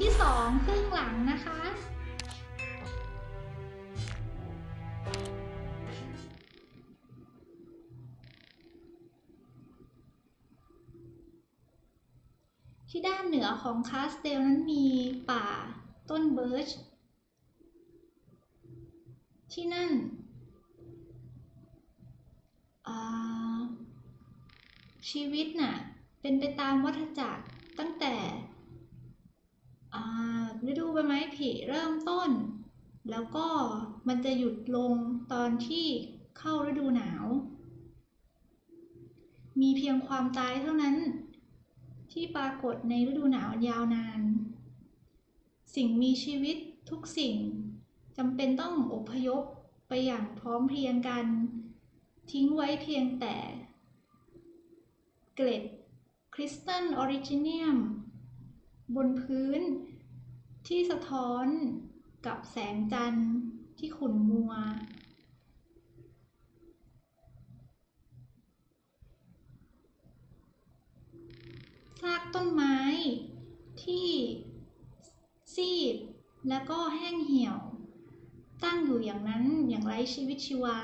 ที่สองครึ่งหลังนะคะ ที่ด้านเหนือของคาสเตลนั้นมีป่าต้นเบิร์ช ที่นั่นชีวิตน่ะ เป็นไปตามวัฏจักรตั้งแต่อ่า ฤดูใบไม้ผลิเริ่มต้น แล้วก็มันจะหยุดลงตอนที่เข้าฤดูหนาว มีเพียงความตายเท่านั้น ที่ปรากฏในฤดูหนาวยาวนาน สิ่งมีชีวิตทุกสิ่งจำเป็นต้องอพยพไปอย่างพร้อมเพรียงกัน ทิ้งไว้เพียงแต่ เกล็ดคริสตัลออริจิเนียม บนพื้น ที่สะท้อนกับแสงจันทร์ที่ขุ่นมัว ซากต้นไม้ที่ซีดแล้วก็แห้งเหี่ยว ตั้งอยู่อย่างนั้นอย่างไร้ชีวิตชีวา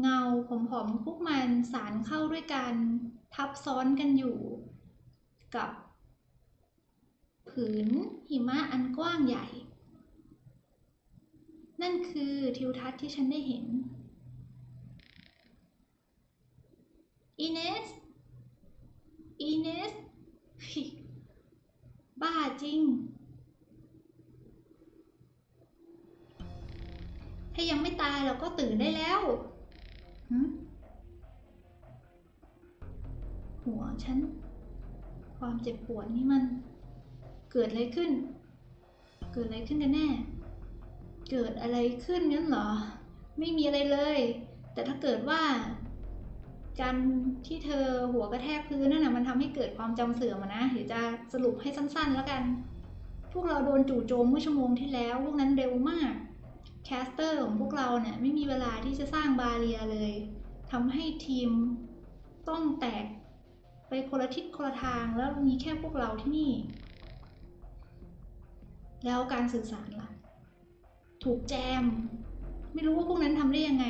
เงาผอมๆของพวกมันสารเข้าด้วยกัน ทับซ้อนกันอยู่ กับ ผืนหิมะอันกว้างใหญ่ นั่นคือทิวทัศน์ที่ฉันได้เห็นอินเนสอีเนสบ้าจริง ถ้ายังไม่ตายเราก็ตื่นได้แล้วหึหัวฉัน ความเจ็บปวดนี่มัน เกิดอะไรขึ้น เกิดอะไรขึ้นกันแน่ เกิดอะไรขึ้นงั้นเหรอ ไม่มีอะไรเลย แต่ถ้าเกิดว่า การที่เธอหัวกระแทกพื้นนั่นนะมันทำให้เกิดความจำเสื่อมนะเดี๋ยวจะสรุปให้สั้น ๆ แล้วกัน พวกเราโดนจู่โจมเมื่อชั่วโมงที่แล้ว พวกนั้นเร็วมาก แคสเตอร์ของพวกเราเนี่ยไม่มีเวลาที่จะสร้างบาเรียเลยทำให้ทีมต้องแตกไปคนละทิศคนละทางแล้วมีแค่พวกเราที่นี่ แล้วการสื่อสารล่ะ ถูกแจม ไม่รู้ว่าพวกนั้นทำได้ยังไง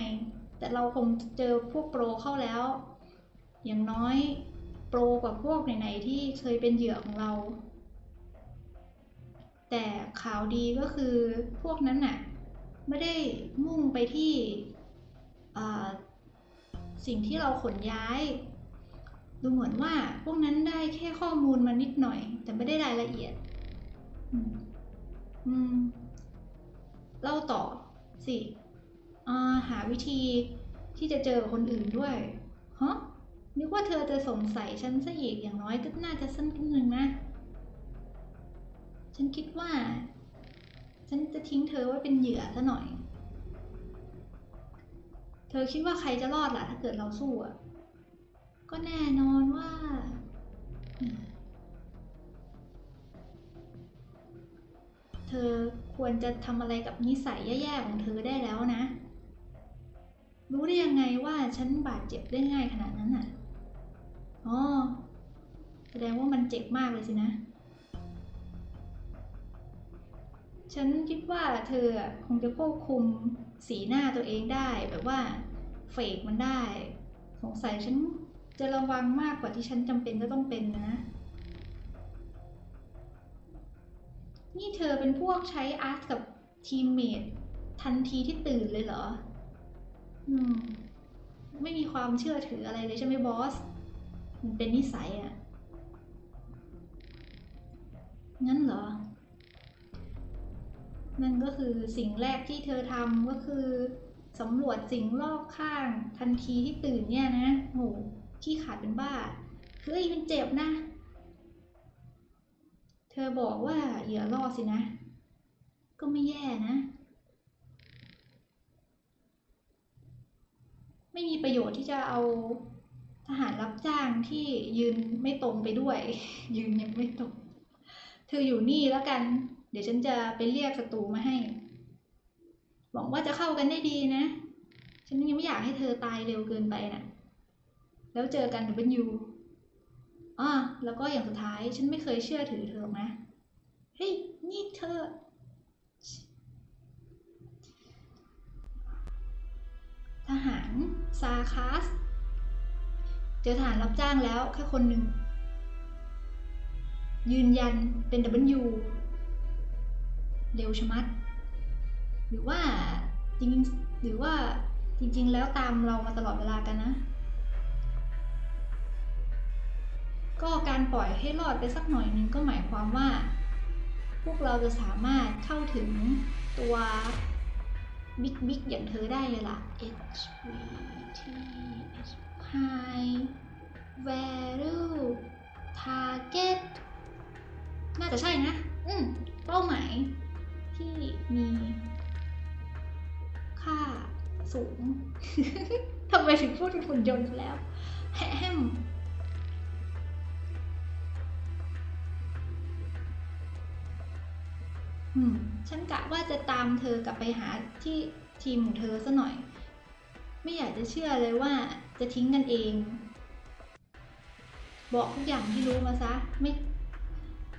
แต่เราคงเจอพวกโปรเข้าแล้ว อย่างน้อยโปรกว่าพวกไหนๆที่เคยเป็นเหยื่อของเรา แต่ข่าวดีก็คือพวกนั้นน่ะ ไม่ได้มุ่งไปที่สิ่งที่เราขนย้าย ดูเหมือนว่าพวกนั้นได้แค่ข้อมูลมานิดหน่อย แต่ไม่ได้รายละเอียด อืม เล่าต่อสิอาหาวิธีที่จะเจอคนอื่นด้วยฮะนึกว่าเธอจะสงสัยฉันซะอีกอย่างน้อยก็น่าจะสั้นนิดนึงนะ ฉันคิดว่า ฉันจะทิ้งเธอไว้เป็นเหยื่อซะหน่อย เธอคิดว่าใครจะรอดล่ะ ถ้าเกิดเราสู้อะ ก็แน่นอนว่า เธอควรจะทำอะไรกับนิสัยแย่ๆของเธอได้แล้วนะ รู้ได้ยังไงว่าฉันบาดเจ็บได้ง่ายขนาดนั้นน่ะ อ๋อ แสดงว่ามันเจ็บมากเลยสินะ ฉันคิดว่าเธอคงจะควบคุมสีหน้าตัวเองได้แบบว่าเฟกมันได้ สงสัยฉันจะระวังมากกว่าที่ฉันจำเป็นจะต้องเป็นนะ นี่เธอเป็นพวกใช้อาร์ตกับทีมเมททันทีที่ตื่นเลยเหรอ อืม ไม่มีความเชื่อถืออะไรเลยใช่ไหมบอส มันเป็นนิสัยอะ่ะ งั้นเหรอ นั่นก็คือสิ่งแรกที่เธอทำก็คือสำรวจสิ่งรอบข้าง ทันทีที่ตื่นเนี่ยนะโหขี้ขาดเป็นบ้า เฮ้ยมันเจ็บนะ ธอบอกว่าเหยื่อรอดสินะ ก็ไม่แย่นะ ไม่มีประโยชน์ที่จะเอาทหารรับจ้างที่ยืนไม่ตรงไปด้วย ยืนยังไม่ตรง เธออยู่นี่แล้วกัน เดี๋ยวฉันจะไปเรียกศัตรูมาให้ หวังว่าจะเข้ากันได้ดีนะ ฉันยังไม่อยากให้เธอตายเร็วเกินไปน่ะ แล้วเจอกัน W อ่าแล้วก็อย่างสุดท้ายฉันไม่เคยเชื่อถือเธอหรอกนะเฮ้ยนี่เธอ ทหารซาคาสเจอทหารรับจ้างแล้วแค่คนหนึ่ง ยืนยันเป็น W เร็วชะมัด หรือว่าจริงหรือว่าจริง ๆ แล้วตามเรามาตลอดเวลากันนะ ก็การปล่อยให้รอดไปสักหน่อยนึงก็หมายความว่า พวกเราจะสามารถเข้าถึงตัวบิ๊กบิ๊กอย่างเธอได้เลยล่ะ H V T High Value Target น่าจะใช่นะ อืม เป้าหมายที่มีค่าสูง ทำไมถึงพูดเป็นหุ่นยนต์แล้วแฮม ฉันกะว่าจะตามเธอกลับไปหาที่ทีมของเธอซะหน่อย ไม่อยากจะเชื่อเลยว่าจะทิ้งกันเอง บอกทุกอย่างที่รู้มาซะ ไม่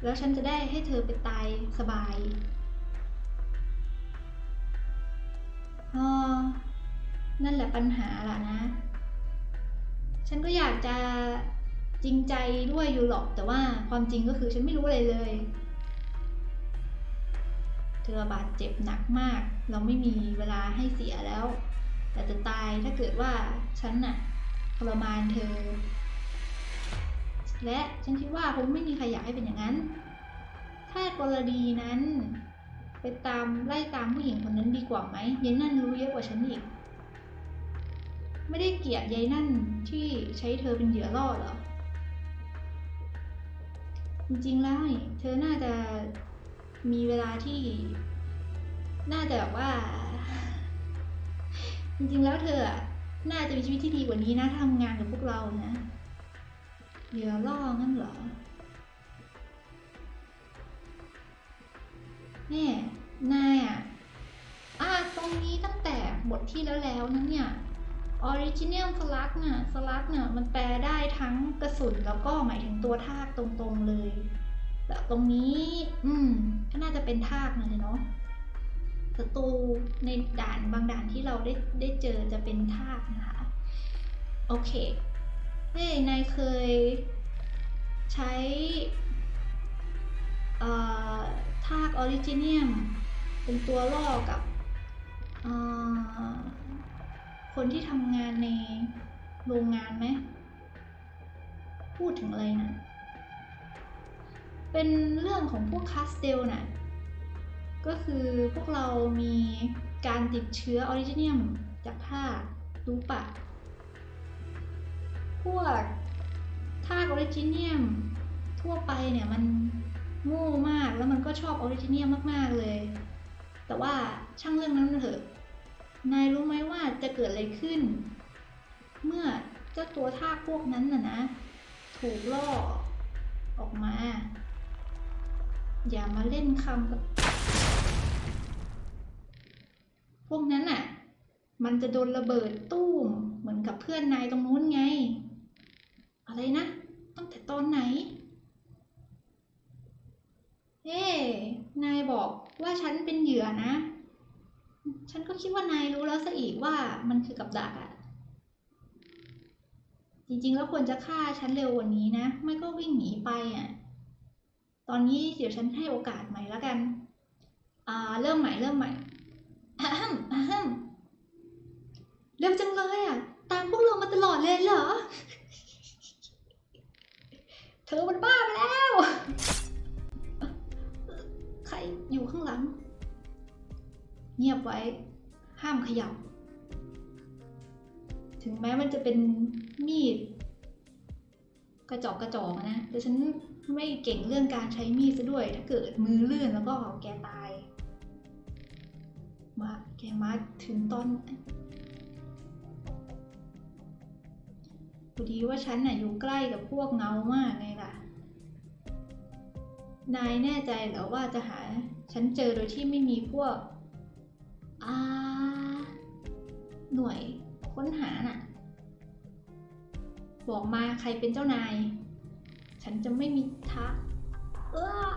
แล้วฉันจะได้ให้เธอไปตายสบายอ๋อนั่นแหละปัญหาล่ะนะ ฉันก็อยากจะจริงใจด้วยอยู่หรอก แต่ว่าความจริงก็คือฉันไม่รู้อะไรเลย เธอบาดเจ็บหนักมาก เราไม่มีเวลาให้เสียแล้ว แต่จะตายถ้าเกิดว่าฉันน่ะทรมานเธอ และฉันคิดว่าคงไม่มีใครอยากให้เป็นอย่างนั้น ถ้ากรณีนั้น ไปตามไล่ตามผู้หญิงคนนั้นดีกว่าไหมยายนั่นรู้เยอะกว่าฉันอีก ไม่ได้เกลียดยายนั่นที่ใช้เธอเป็นเหยื่อล่อเหรอจริงๆแล้วเธอน่าจะ มีเวลาที่ น่าจะแบบว่า จริงๆแล้วเธออะน่าจะมีชีวิตที่ดีกว่านี้นะทำงานกับพวกเรานะเหยื่อล่องั้นเหรอแน่นายอะอ่าตรงนี้ตั้งแต่บทที่แล้วแล้วนั้นเนี่ยออริจิ l ลสลักน่ะสลักน่ะมันแปลได้ทั้งกระสุนแล้วก็หมายถึงตัวทากตรงๆเลย แต่ตรงนี้ อืม ก็น่าจะเป็นทากนั่นเลยเนาะศัตรูในด่านบางด่านที่เราได้ได้เจอจะเป็นทากนะคะ โอเค เฮ้ยนายเคยใช้เอ่อทากออริจิเนียม เป็นตัวล่อกับคนที่ทำงานในโรงงานไหม พูดถึงอะไรนะ เป็นเรื่องของพวกคาสเตลน่ะก็คือพวกเรามีการติดเชื้อออริจิเนียมจากทากรู้ปะ พวกทาออริจิเนียมทั่วไปเนี่ยมันโง่มากแล้วมันก็ชอบออริจิเนียมมาก ๆ เลย แต่ว่าช่างเรื่องนั้นเถอะ นายรู้ไหมว่าจะเกิดอะไรขึ้น เมื่อเจ้าตัวท่าพวกนั้นน่ะนะ ถูกล่อออกมา อย่ามาเล่นคำกับพวกนั้นน่ะ มันจะโดนระเบิดตู้ม เหมือนกับเพื่อนนายตรงนู้นไง อะไรนะ ตั้งแต่ตอนไหนเฮ้นายบอกว่าฉันเป็นเหยื่อนะ ฉันก็คิดว่านายรู้แล้วซะอีกว่ามันคือกับดักอะจริงๆแล้วควรจะฆ่าฉันเร็วกว่านี้นะ ไม่ก็วิ่งหนีไปอะ ตอนนี้เดี๋ยวฉันให้โอกาสใหม่แล้วกันอ่าเริ่มใหม่เริ่มใหม่ฮัมฮัมเร็วจังเลยอะ ตามพวกเรามาตลอดเลยเหรอ เธอมันบ้าไปแล้ว ใครอยู่ข้างหลัง เงียบไว้ ห้ามขยับ ถึงแม้มันจะเป็นมีด กระจอกกระจอกนะ แต่ฉัน ไม่เก่งเรื่องการใช้มีดซะด้วย ถ้าเกิดมือเลื่อนแล้วก็แกตาย มาแกมาถึงตอนพอดีว่าฉันน่ะอยู่ใกล้กับพวกเงามากไงล่ะ นายแน่ใจเหรอว่าจะหา ฉันเจอโดยที่ไม่มีพวกอ่าหน่วยค้นหาน่ะ บอกมาใครเป็นเจ้านาย ฉันจะไม่มีทะเออ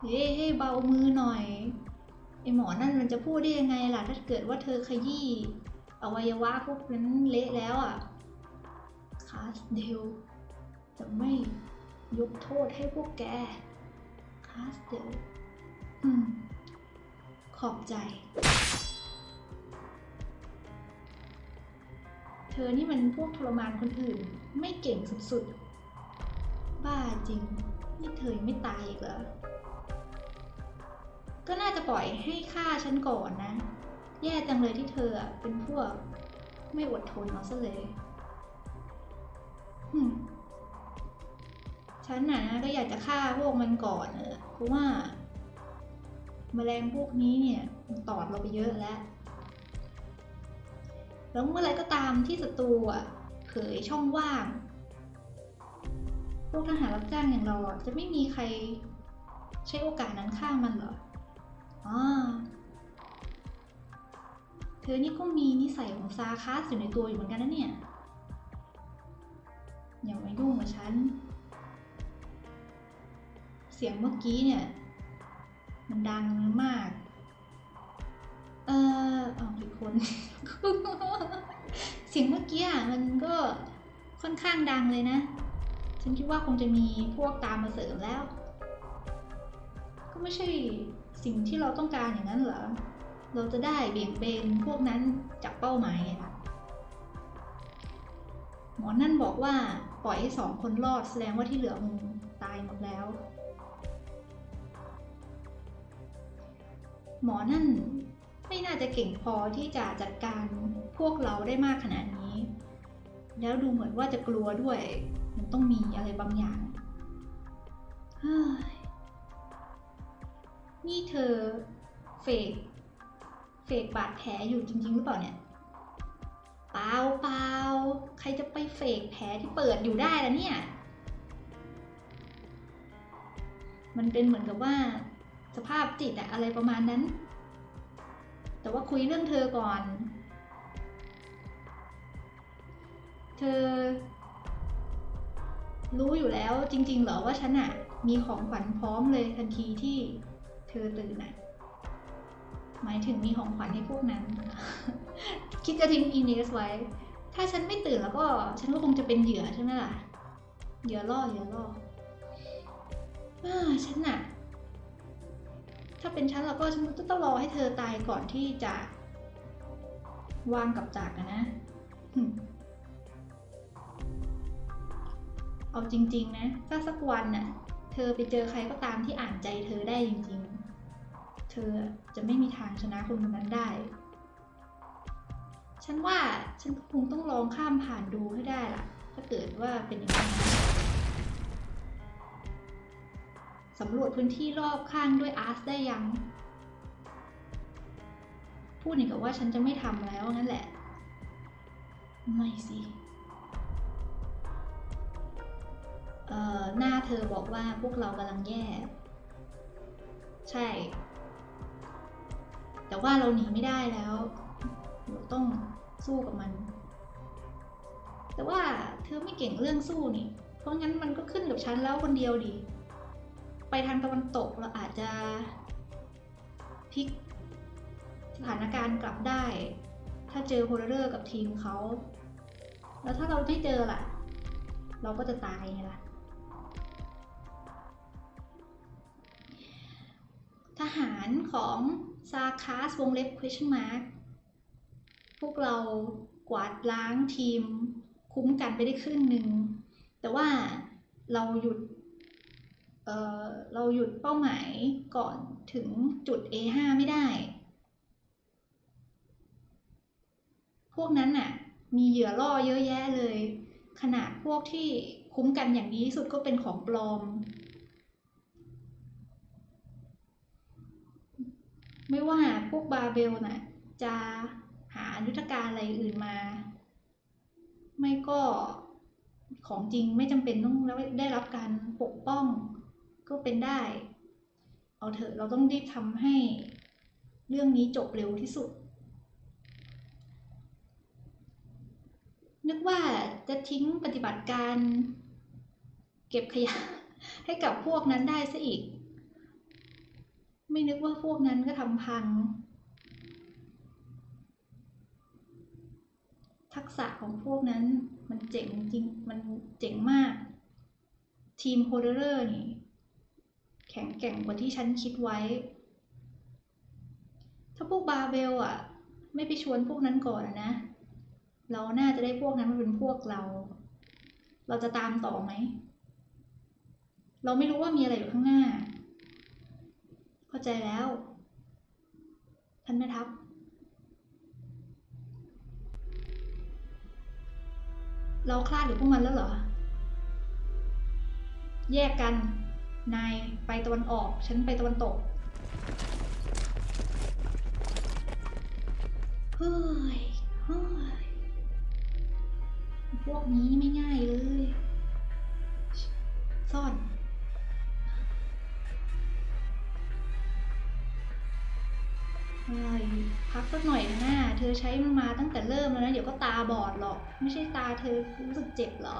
เฮ้เฮ้เบามือหน่อยไอหมอนั่นมันจะพูดได้ยังไงล่ะ ถ้าเกิดว่าเธอขยี้อวัยวะพวกนั้นเละแล้วอะ คาสเดลจะไม่ยกโทษให้พวกแก คาสเดลอืม ขอบใจ เธอนี่มันพวกทรมานคนอื่น ไม่เก่งสุดๆ บ้าจริง นี่เธอยังไม่ตายอีกเหรอ ก็น่าจะปล่อยให้ฆ่าฉันก่อนนะ แย่จังเลยที่เธอเป็นพวก ไม่อดทนเอาซะเลยหึฉันน่ะนะก็อยากจะฆ่าพวกมันก่อนเออเพราะว่าแมลงพวกนี้เนี่ยตอดเราไปเยอะแล้ว แล้วเมื่อไรก็ตามที่ศัตรูอะเผยช่องว่าง พวกทหารรับจ้างอย่างเราอะจะไม่มีใครใช้โอกาสนั้นฆ่ามันเหรออ๋อเธอนี่ก็มีนิสัยของซาคาสอยู่ในตัวอยู่เหมือนกันนะเนี่ย อย่ามายุ่งกับฉัน เสียงเมื่อกี้เนี่ย มันดังมาก เออเอาผิดคน เสียงเมื่อกี้อะมันก็ค่อนข้างดังเลยนะ ฉันคิดว่าคงจะมีพวกตามมาเสริมแล้ว ก็ไม่ใช่สิ่งที่เราต้องการอย่างนั้นเหรอ เราจะได้เบี่ยงเบนพวกนั้นจากเป้าหมายไงล่ะหมอนั่นบอกว่าปล่อยให้สองคนรอดแสดงว่าที่เหลือมึงตายหมดแล้ว หมอนั่นไม่น่าจะเก่งพอที่จะจัดการพวกเราได้มากขนาดนี้ แล้วดูเหมือนว่าจะกลัวด้วย มันต้องมีอะไรบางอย่างนี่เธอเฟกเฟกบาดแผลอยู่จริง ๆ หรือเปล่าเนี่ยเปล่าเปล่าใครจะไปเฟกแผลที่เปิดอยู่ได้ล่ะเนี่ย มันเป็นเหมือนกับว่า สภาพจิตอะอะไรประมาณนั้น แต่ว่าคุยเรื่องเธอก่อน เธอ รู้อยู่แล้วจริง ๆ เหรอว่าฉันอะมีของขวัญพร้อมเลยทันทีที่เธอตื่นอะหมายถึงมีของขวัญให้พวกนั้น คิดจะทิ้งอีเนสไว้ ถ้าฉันไม่ตื่นแล้วก็ฉันก็คงจะเป็นเหยื่อใช่ไหมล่ะ เหยื่อล่อเหยื่อล่อฉันอะถ้าเป็นฉันแล้วก็ฉันก็ต้องรอให้เธอตายก่อนที่จะวางกับจากนะ เอาจริง ๆ นะ ถ้าสักวันน่ะ เธอไปเจอใครก็ตามที่อ่านใจเธอได้จริง ๆ เธอจะไม่มีทางชนะคนคนนั้นได้ ฉันว่าฉันคงต้องลองข้ามผ่านดูให้ได้ล่ะ ถ้าเกิดว่าเป็นอย่างนั้นสำรวจพื้นที่รอบข้างด้วยอาร์ตได้ยัง พูดอย่างกับว่าฉันจะไม่ทำแล้วงั้นแหละ ไม่สิ หน้าเธอบอกว่าพวกเรากำลังแย่ ใช่ แต่ว่าเราหนีไม่ได้แล้วเราต้องสู้กับมัน แต่ว่าเธอไม่เก่งเรื่องสู้นี่ เพราะงั้นมันก็ขึ้นกับฉันแล้วคนเดียวดิไปทางตะวันตกเราอาจจะพลิกสถานการณ์กลับได้ ถ้าเจอโฮลเลอร์กับทีมเขา แล้วถ้าเราไม่เจอล่ะ เราก็จะตายไงล่ะ ทหารของซาคาสวงเล็บ question mark พวกเรากวาดล้างทีมคุ้มกันไปได้ครึ่งหนึ่ง แต่ว่าเราหยุดเเราหยุดเป้าหมายก่อนถึงจุด A5 ไม่ได้ พวกนั้นน่ะมีเหยื่อล่อเยอะแยะเลย ขนาดพวกที่คุ้มกันอย่างดีที่สุดก็เป็นของปลอม ไม่ว่าพวกบาเบลนะ่ะจะหายุทธการอะไรอื่นมา ไม่ก็ของจริงไม่จำเป็นต้องได้รับการปกป้องก็เป็นได้ เอาเถอะเราต้องรีบทำให้เรื่องนี้จบเร็วที่สุด นึกว่าจะทิ้งปฏิบัติการ เก็บขยะให้กับพวกนั้นได้ซะอีก ไม่นึกว่าพวกนั้นก็ทำพัง ทักษะของพวกนั้นมันเจ๋งจริง มันเจ๋งมาก ทีมโฮเดอร์นี่ แข็งแกร่งกว่าที่ฉันคิดไว้ ถ้าพวกบาเบลอะ ไม่ไปชวนพวกนั้นก่อนนะ เราน่าจะได้พวกนั้นมาเป็นพวกเรา เราจะตามต่อไหม เราไม่รู้ว่ามีอะไรอยู่ข้างหน้า เข้าใจแล้ว ท่านแม่ทัพ เราคลาดหรือพวกมันแล้วเหรอ แยกกัน นายไปตะวันออก ฉันไปตะวันตก เฮ้ย เฮ้ย พวกนี้ไม่ง่ายเลย อใช้มันมาตั้งแต่เริ่มแล้วนะ เดี๋ยวก็ตาบอดหรอก ไม่ใช่ตาเธอรู้สึกเจ็บเหรอ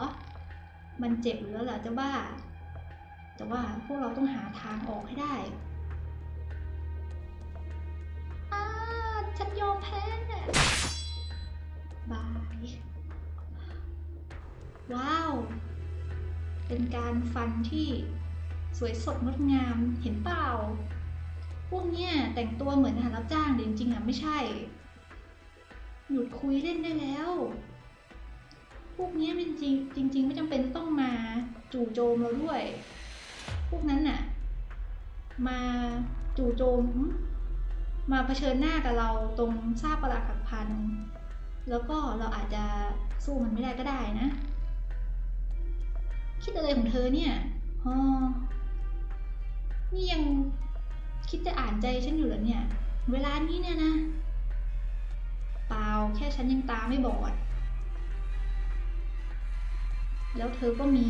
มันเจ็บหรือเหรอจะบ้า แต่ว่าพวกเราต้องหาทางออกให้ได้อาฉันยอมแพ้บาย ว้าว เป็นการฟันที่สวยสดงดงามเห็นเปล่า พวกเนี้ยแต่งตัวเหมือนทหารรับจ้างแต่จริงๆอะไม่ใช่ หยุดคุยเล่นได้แล้ว พวกนี้เป็นจริงจริง ๆ ไม่จำเป็นต้องมาจู่โจมเราด้วย พวกนั้นน่ะ มาจู่โจม มาเผชิญหน้ากับเราตรงซากปรักหักพัน แล้วก็เราอาจจะสู้มันไม่ได้ก็ได้นะ คิดอะไรของเธอเนี่ยอ๋อนี่ยังคิดจะอ่านใจฉันอยู่เหรอเนี่ย เวลานี้เนี่ยนะ เปล่าแค่ฉันยังตาไม่บอด แล้วเธอก็มี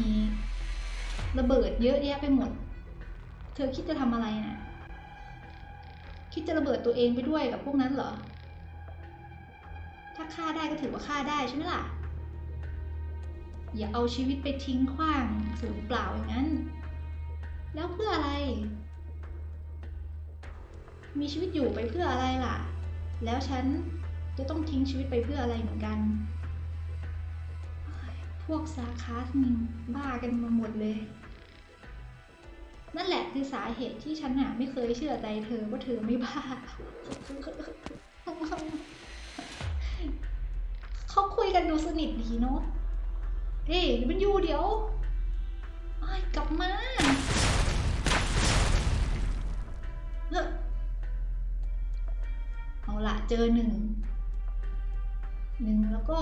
ระเบิดเยอะแยะไปหมด เธอคิดจะทำอะไรนะ่ะ คิดจะระเบิดตัวเองไปด้วยกับพวกนั้นเหรอ ถ้าฆ่าได้ก็ถือว่าฆ่าได้ใช่ไหมล่ะ อย่าเอาชีวิตไปทิ้งขว้างสูญเปล่าอย่างนั้น แล้วเพื่ออะไร มีชีวิตอยู่ไปเพื่ออะไรล่ะ แล้วฉัน จะต้องทิ้งชีวิตไปเพื่ออะไรเหมือนกัน พวกซาคาสมินบ้ากันมาหมดเลย นั่นแหละคือสาเหตุที่ฉันน่ะไม่เคยเชื่อใจเธอว่าเธอไม่บ้า เขาคุยกันดูสนิทดีเนาะเฮ้ยมันอยู่เดี๋ยวไอ้กลับมาเอาละเจอหนึ่ง หนึ่งแล้วก็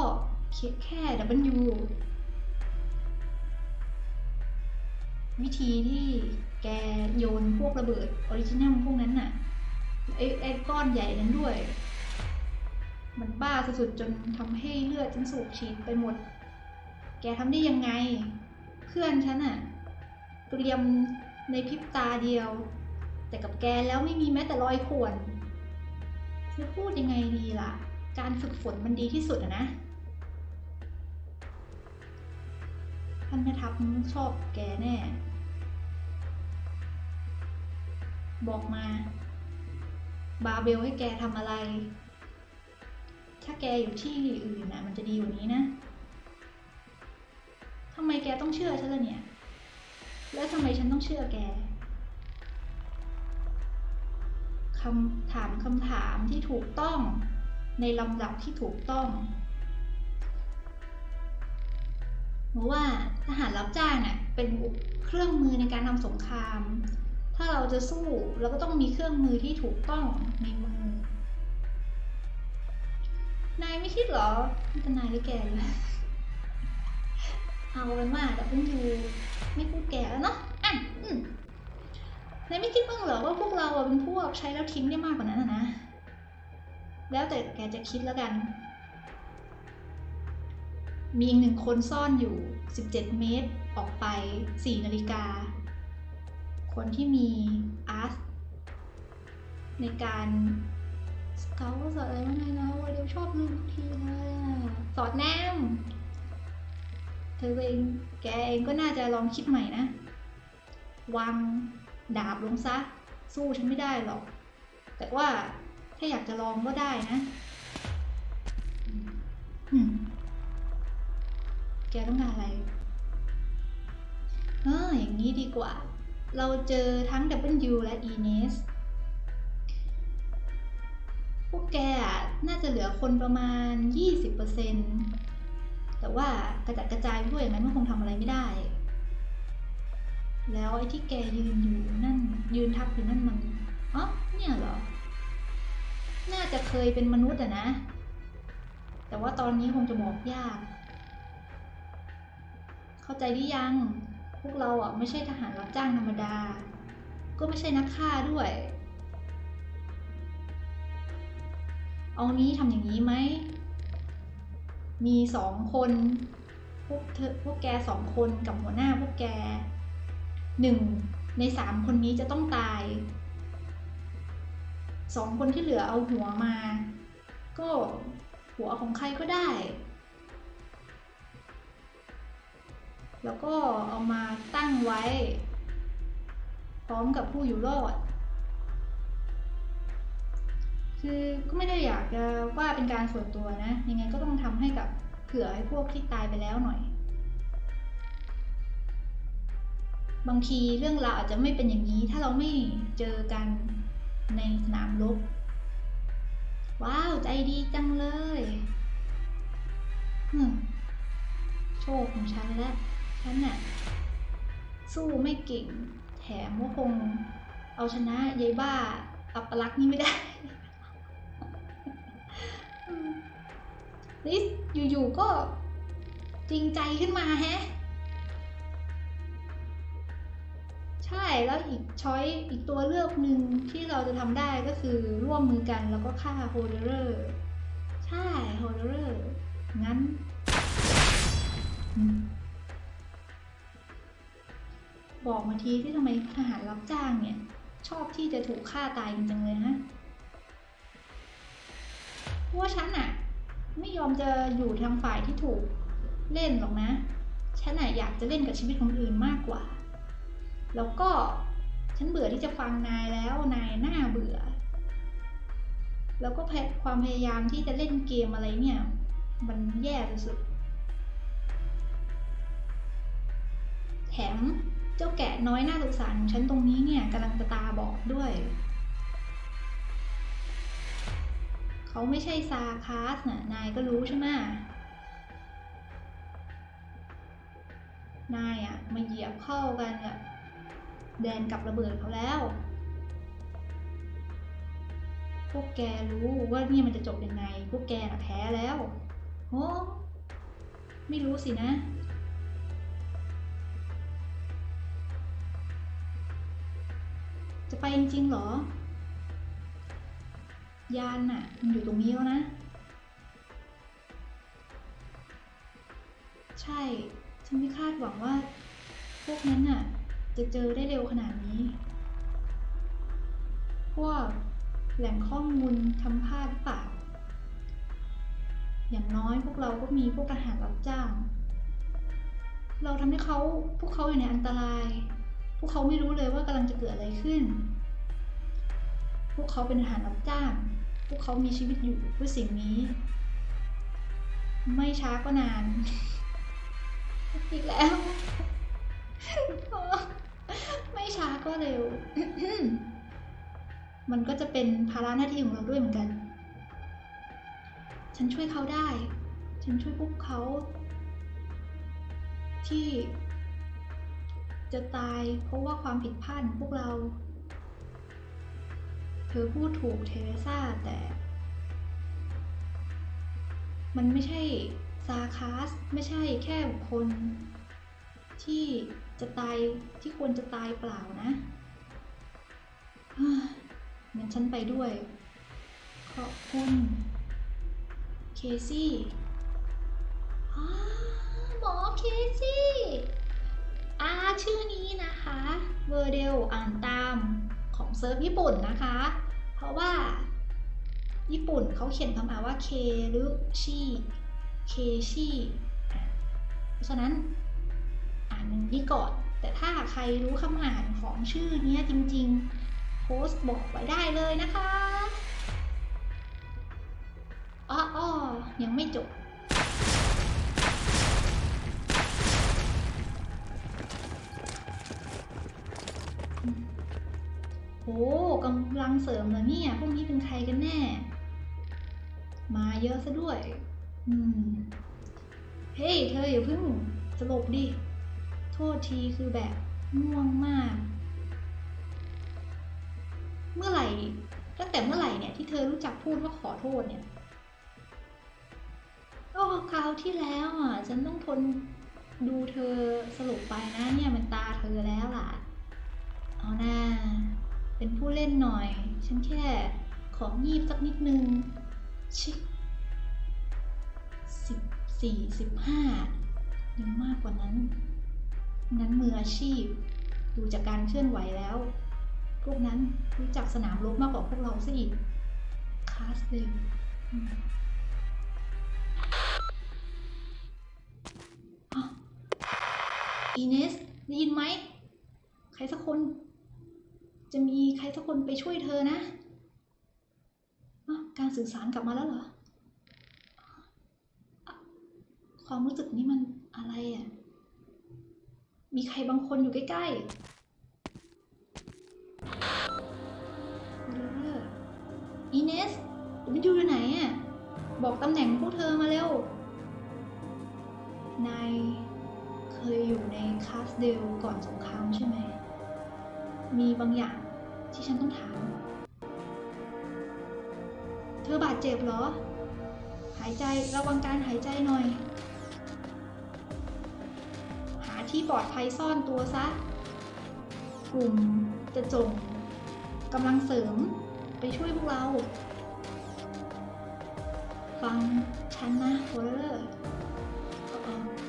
เคียแค่ดับเบิลยูวิธีที่แกโยนพวกระเบิดออริจินัลพวกนั้นน่ะไอ้ไอ้ก้อนใหญ่นั้นด้วย มันบ้าสุดๆจนทำให้เลือดฉันสูบฉีดไปหมด แกทำได้ยังไง เพื่อนฉันอะเตรียมในพริบตาเดียว แต่กับแกแล้วไม่มีแม้แต่รอยข่วนจะพูดยังไงดีล่ะ การฝึกฝนมันดีที่สุดอะนะท่านแม่ทัพชอบแกแน่ บอกมา บาเบลให้แกทำอะไร ถ้าแกอยู่ที่อื่นนะมันจะดีกว่านี้นะทำไมแกต้องเชื่อฉันล่ะเนี่ย แล้วทำไมฉันต้องเชื่อแกคำถามคำถามที่ถูกต้อง ในลำดับที่ถูกต้องเพราะว่าทหารรับจ้างเน่ะเป็นเครื่องมือในการทำสงคราม ถ้าเราจะสู้เราก็ต้องมีเครื่องมือที่ถูกต้องในมือ นายไม่คิดเหรอนี่นายหรือแกเลยเอาเป็นว่าแต่เพิ่งอยู่ไม่พูดแก่แล้วเนาะอะอืมนายไม่คิดบ้างเหรอว่าพวกเราเป็นพวกใช้แล้วทิ้งได้มากกว่านั้นอะนะ แล้วแต่แกจะคิดแล้วกัน มีอีกหนึ่งคนซ่อนอยู่ 17 เมตรออกไป 4 นาฬิกา คนที่มีอาร์ตในการสเกลสอนอะไรว่าไงนะว่าเดี๋ยวชอบลืมทุกทีเลยสอดแนมเธอเองแกเองก็น่าจะลองคิดใหม่นะ วางดาบลงซะ สู้ฉันไม่ได้หรอก แต่ว่า ถ้าอยากจะลองก็ได้นะแกต้องการอะไร เอออย่างนี้ดีกว่า เราเจอทั้ง W และ e n e s พวกแกน่าจะเหลือคนประมาณ 20%แต่ว่ากระจัดกระจายด้วยอย่างนั้นมันคงทำอะไรไม่ได้ แล้วไอ้ที่แกยืนอยู่นั่น ยืนทับอยู่นั่นมันอ๋อเนี่ยเหรอ น่าจะเคยเป็นมนุษย์อะนะ แต่ว่าตอนนี้คงจะบอกยาก เข้าใจหรือยัง พวกเราอะไม่ใช่ทหารรับจ้างธรรมดา ก็ไม่ใช่นักฆ่าด้วย เอานี้ทำอย่างนี้ไหม มีสองคน พวกเธอพวกแกสองคนกับหัวหน้าพวกแกหนึ่งในสามคนนี้จะต้องตาย สองคนที่เหลือเอาหัวมา ก็หัวของใครก็ได้ แล้วก็เอามาตั้งไว้ พร้อมกับผู้อยู่รอด คือก็ไม่ได้อยากจะว่าเป็นการส่วนตัวนะ ยังไงก็ต้องทำให้กับเผื่อให้พวกที่ตายไปแล้วหน่อย บางทีเรื่องราวอาจจะไม่เป็นอย่างนี้ถ้าเราไม่เจอกัน ในสนามรบว้าว ใจดีจังเลยโชคของฉันแล้ว ฉันน่ะ สู้ไม่เก่ง แถมว่าคง เอาชนะยายบ้า อัปลักษณ์นี่ไม่ได้อืมนี่อยู่ๆก็จริงใจขึ้นมาแฮะ ใช่แล้วอีกช้อยอีกตัวเลือกหนึ่งที่เราจะทำได้ก็คือร่วมมือกันแล้วก็ฆ่าโฮเดอร์ใช่โฮเดอร์งั้นบอกมาทีที่ทำไมทหารรับจ้างเนี่ย ชอบที่จะถูกฆ่าตายจริงๆเลยนะเพราะว่าฉันอะไม่ยอมจะอยู่ทางฝ่ายที่ถูกเล่นหรอกนะ ฉันอะอยากจะเล่นกับชีวิตคนอื่นมากกว่า แล้วก็ฉันเบื่อที่จะฟังนายแล้วนายหน่าเบื่อ แล้วก็ความพยายามที่จะเล่นเกมอะไรเนี่ย มันแย่สุดแถมเจ้าแกะน้อยน่าสงสารของฉันตรงนี้เนี่ยกำลังจะตาบอดด้วย เขาไม่ใช่ซาคาสนะนายก็รู้ใช่ไหมนายอะมาเหยียบเข้ากันกับ แดนกับระเบิดเขาแล้ว พวกแกรู้ว่าเนี่ยมันจะจบยังไง พวกแกน่ะแพ้แล้วโอ้ไม่รู้สินะจะไปจริงๆหรอ ยานน่ะมันอยู่ตรงนี้แล้วนะ ใช่ ฉันไม่คาดหวังว่า พวกนั้นน่ะ จะเจอได้เร็วขนาดนี้ พวกแหล่งข้อมูลทำพลาดเปล่า อย่างน้อยพวกเราก็มีพวกทหารรับจ้าง เราทำให้เขาพวกเขาอยู่ในอันตราย พวกเขาไม่รู้เลยว่ากำลังจะเกิดอะไรขึ้น พวกเขาเป็นทหารรับจ้าง พวกเขามีชีวิตอยู่เพื่อสิ่งนี้ ไม่ช้าก็นาน อีกแล้ว ไม่ช้าก็เร็ว มันก็จะเป็นภาระหน้าที่ของเราด้วยเหมือนกัน ฉันช่วยเขาได้ ฉันช่วยพวกเขา ที่ จะตายเพราะว่าความผิดพลาดของพวกเรา เธอพูดถูกเทเรซ่าแต่ มันไม่ใช่ซาคาส ไม่ใช่แค่บุคคลที่ จะตายที่ควรจะตายเปล่านะงั้นฉันไปด้วย ขอบคุณ เคซี่หมอเคซี่อาชื่อนี้นะคะเวอร์เดลอ่านตามของเซิร์ฟญี่ปุ่นนะคะ เพราะว่า ญี่ปุ่นเขาเขียนคำอ่านว่าเคหรือชีเคชีเพราะฉะนั้น อ่านอย่งนี้ก่อน แต่ถ้าใครรู้คำอ่านของชื่อเนี้ยจริง ๆ โพสต์บอกไว้ได้เลยนะคะอ้ออ้อยังไม่จบโอ้กำลังเสริมเหรอเนี่ย พวกนี้เป็นใครกันแน่ มาเยอะซะด้วย อืม เฮ้ย เธออย่าเพิ่งสลบดิ ทษทีคือแบบง่วงมาก เมื่อไหร่ตั้งแต่เมื่อไหร่เนี่ยที่เธอรู้จักพูดว่าขอโทษเนี่ยก็คราวที่แล้วอะฉันต้องทนดูเธอสลบไปนะเนี่ยมันตาเธอแล้วล่ะ เอาหน้า เป็นผู้เล่นหน่อย ฉันแค่ของงีบสักนิดนึง ชิสิบสี่สิบห้ายังมากกว่านั้น นั้นมืออาชีพ ดูจากการเคลื่อนไหวแล้ว พวกนั้นรู้จักสนามรบมากกว่าพวกเราซะอีกคลาสเดลอีเนสได้ยินไหม ใครสักคน จะมีใครสักคนไปช่วยเธอนะการสื่อสารกลับมาแล้วเหรอ ความรู้สึกนี้มันอะไรอะ มีใครบางคนอยู่ใกล้ๆเรออีเนสมันอยู่ไหนอะ บอกตำแหน่งพวกเธอมาเร็ว นายเคยอยู่ในคาสเดลก่อนสงครามใช่ไหม มีบางอย่างที่ฉันต้องถาม เธอบาดเจ็บเหรอ หายใจระวังการหายใจหน่อย ที่ปลอดภัยซ่อนตัวซะ กลุ่มจะจงกำลังเสริมไปช่วยพวกเรา ฟังฉันนะโฮเลอร์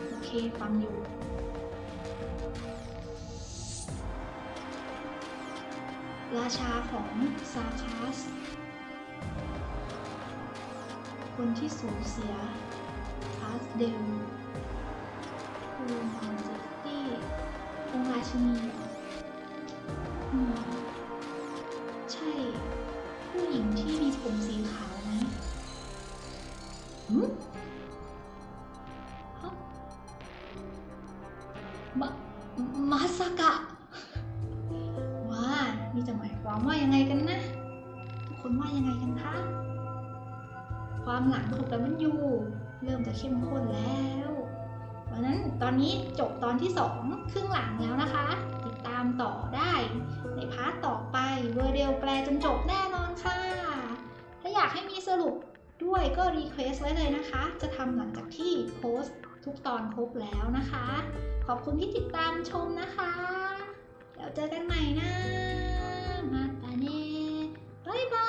โอเค ฟังอยู่ ราชาของซาคาส คนที่สูญเสียคาสเดล ชินีหรอใช่ ผู้หญิงที่มีผมสีขาวไหมหืมฮะมามาสกะ ว้า นี่จะหมายความว่ายังไงกันนะ ทุกคนว่ายังไงกันคะ ความหลังของดับเบิลยูเริ่มจะเข้มข้นแล้ว เพราะนั้นตอนนี้จบตอนที่2 ครึ่งหลังแล้วนะคะ ติดตามต่อได้ในพาร์ตต่อไปเวอร์เดลแปลจนจบแน่นอนค่ะ ถ้าอยากให้มีสรุปด้วยก็รีเควสไว้เลยนะคะ จะทำหลังจากที่โพสต์ทุกตอนครบแล้วนะคะ ขอบคุณที่ติดตามชมนะคะแล้วเจอกันใหม่นะ มาตาเน่บายบาย